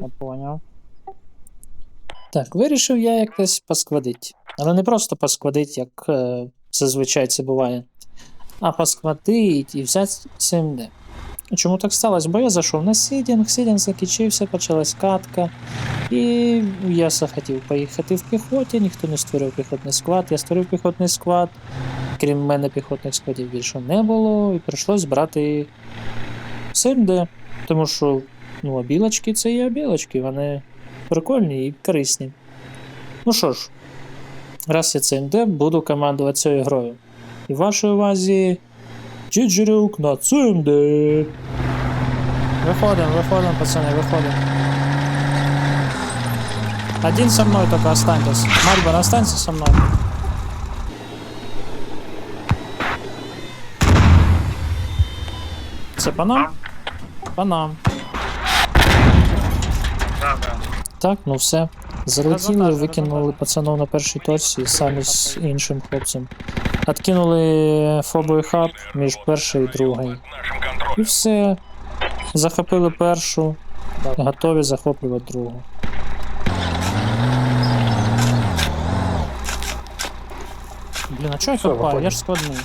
Я поняв. Так, вирішив я якось поскладить. Але не просто поскладить, як е, зазвичай це буває. А поскладить і взяти 7D. Чому так сталося? Бо я зайшов на сідінг, сідінг закінчився, почалась катка. І я захотів поїхати в піхоті, ніхто не створив піхотний склад. Я створив піхотний склад. Крім мене, піхотних складів більше не було, і прийшлось брати 7D. Тому що ну, а білочки це є білочки, вони прикольні і корисні. Ну що ж, раз я це МД, буду командувати цією грою. І в вашій увазі Джиджирюк на ЦМД. Виходимо, виходимо, пацани, виходимо. Один со мной только останьтесь. Мальбор, останься со мной. Це по нам? По нам. Да, да. Так, ну все. Залетіли, викинули пацанов на першій точці самі з іншим хлопцем. Откинули фобою хаб між першою і другою. І все. Захопили першу, готові захоплювати другу. Блін, а чого я копаю? Я ж складний.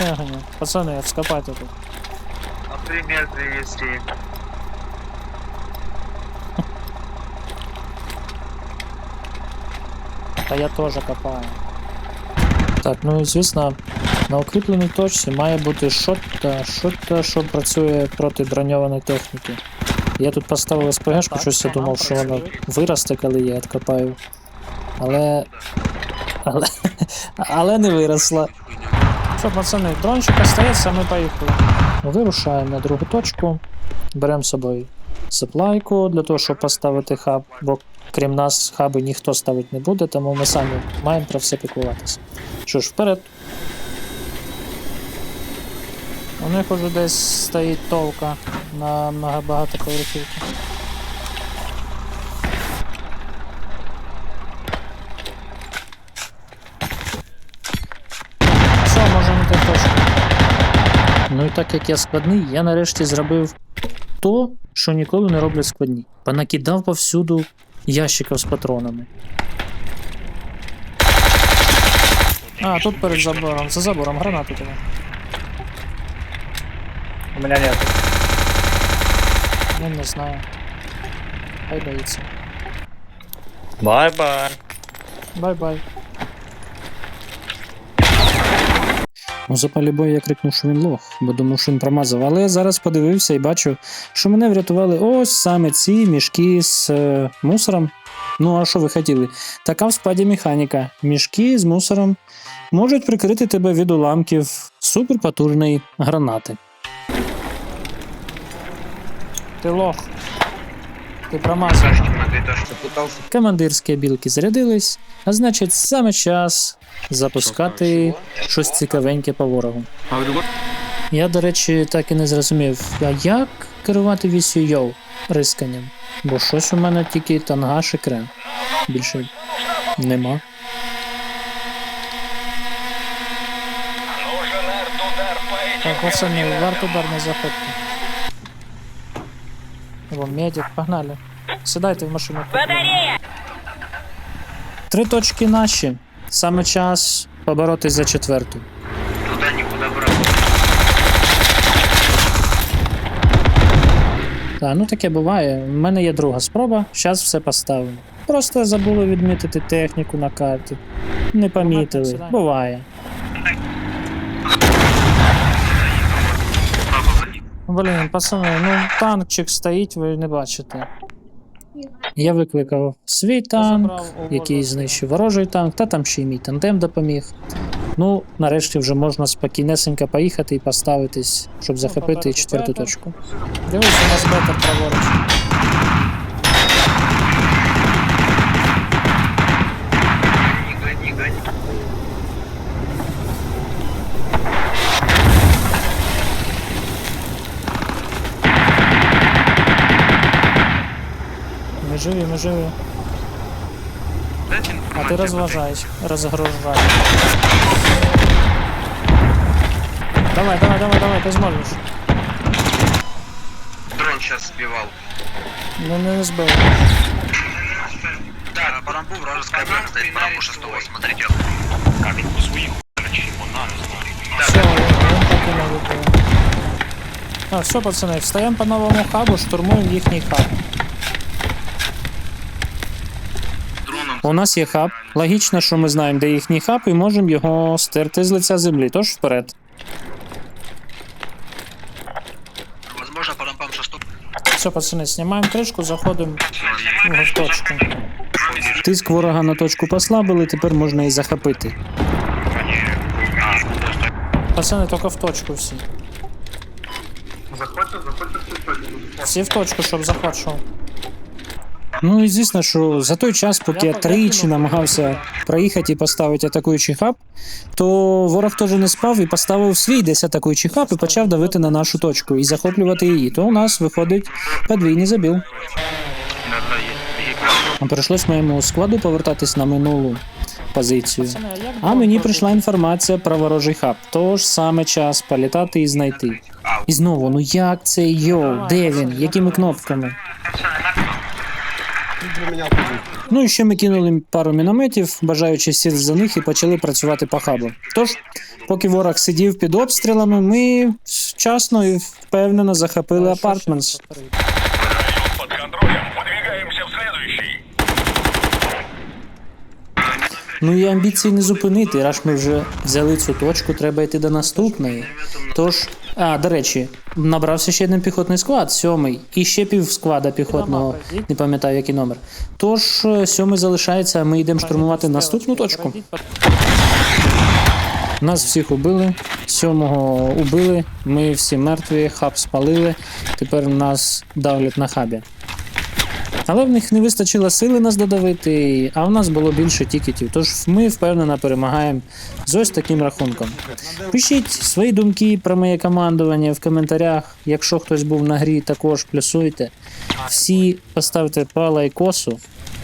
Я ганю. Пацани, відскопайте тут. Например, привезли. Та я теж копаю. Так, ну і звісно, на укріпленій точці має бути шот-та, шот-та, що працює проти броньованої техніки. Я тут поставив СПГшку, щось я думав, що воно виросте, коли я відкопаю. Але. Але. Але не виросла. Що, пацани, дрончик остається, ми поїхали. Вирушаємо на другу точку. Беремо з собою сеплайку для того, щоб поставити хаб, бо крім нас хаби ніхто ставити не буде, тому ми самі маємо про все піклуватися. Що ж, вперед. У них уже десь стоїть товка на багатоповерхівці. Що, можемо йти точку. Ну і так як я складний, я нарешті зробив то, що ніколи не роблять складні. Понакидав повсюду ящиків з патронами. А, тут перед забором. За забором гранату тебе. У меня нет. Я не знаю. Хай боїться. Бай-бай. Бай-бай. Ну, за полібою я крикнув, що він лох, бо думав, що він промазав. Але я зараз подивився і бачу, що мене врятували ось саме ці мішки з е, мусором. Ну, а що ви хотіли? Така в спаді механіка. Мішки з мусором можуть прикрити тебе від уламків суперпотужної гранати. Ти лох. Ти промазав. Командирські білки зарядились, а значить, саме час запускати щось цікавеньке по ворогу. Я, до речі, так і не зрозумів, а як керувати вісю йоу рисканням? Бо щось у мене тільки тангаш і крем. Більше нема. Так, пацани, варто удар не заходьте. О, медик, погнали. Сідайте в машину. Батарея! Три точки наші. Саме час поборотись за четверту. туда никуда брать. Так, ну таке буває. У мене є друга спроба, зараз все поставимо. Просто забули відмітити техніку на карті. Не помітили. Буває. Блін, пацани, ну танкчик стоїть, ви не бачите. Я викликав свій танк, який знищив ворожий танк, та там ще й мій тандем допоміг. Ну, нарешті вже можна спокійнесенько поїхати і поставитись, щоб захопити четверту точку. Дивись, у нас бетер праворуч. Живі, ми живі. А ти розважаєш, розгружаєш. Давай, давай, давай, давай, ти зможеш. Дрон сейчас сбивал. Ну не збив. Так, Барамбу вражеская броня стоит, Барамбу шестого, смотрите. А він по. Все, він так і. А, все, пацани, встаємо по новому хабу, штурмуємо їхній хаб. У нас є хаб. Логічно, що ми знаємо, де їхній хаб, і можемо його стерти з лиця землі. Тож вперед. Возможно. Все, пацани, знімаємо кришку, заходимо в точку. Тиск ворога на точку послабили, тепер можна і захопити. Пацани, тільки в точку всі. Заходьте, заходьте в цю точку. Всі в точку, щоб захват шов. Ну і звісно, що за той час, поки я тричі намагався проїхати і поставити атакуючий хаб, то ворог теж не спав і поставив свій десь атакуючий хаб і почав давити на нашу точку і захоплювати її. То у нас виходить подвійний забіл. А прийшлось моєму складу повертатись на минулу позицію. А мені прийшла інформація про ворожий хаб. Тож саме час політати і знайти. І знову, ну як це йоу? Де він? Якими кнопками? Ну і ще ми кинули пару мінометів, бажаючи сіти за них і почали працювати по хабу. Тож, поки ворог сидів під обстрілами, ми вчасно і впевнено захопили следующий. Ну і амбіції не зупинити, раз ми вже взяли цю точку, треба йти до наступної. Тож, а, до речі, набрався ще один піхотний склад, сьомий, і ще пів сквада піхотного, не пам'ятаю який номер. Тож, е, сьомий залишається, а ми йдемо штурмувати наступну точку. Нас всіх убили, сьомого убили, ми всі мертві, хаб спалили, тепер нас давлять на хабі. Але в них не вистачило сили нас додавити, а в нас було більше тікетів. Тож ми впевнено перемагаємо з ось таким рахунком. Пишіть свої думки про моє командування в коментарях. Якщо хтось був на грі, також плюсуйте. Всі поставте по лайкосу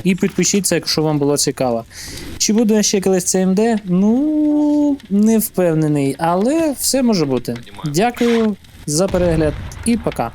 і підпишіться, якщо вам було цікаво. Чи буду я ще колись ЦМД? Ну не впевнений, але все може бути. Дякую за перегляд і пока.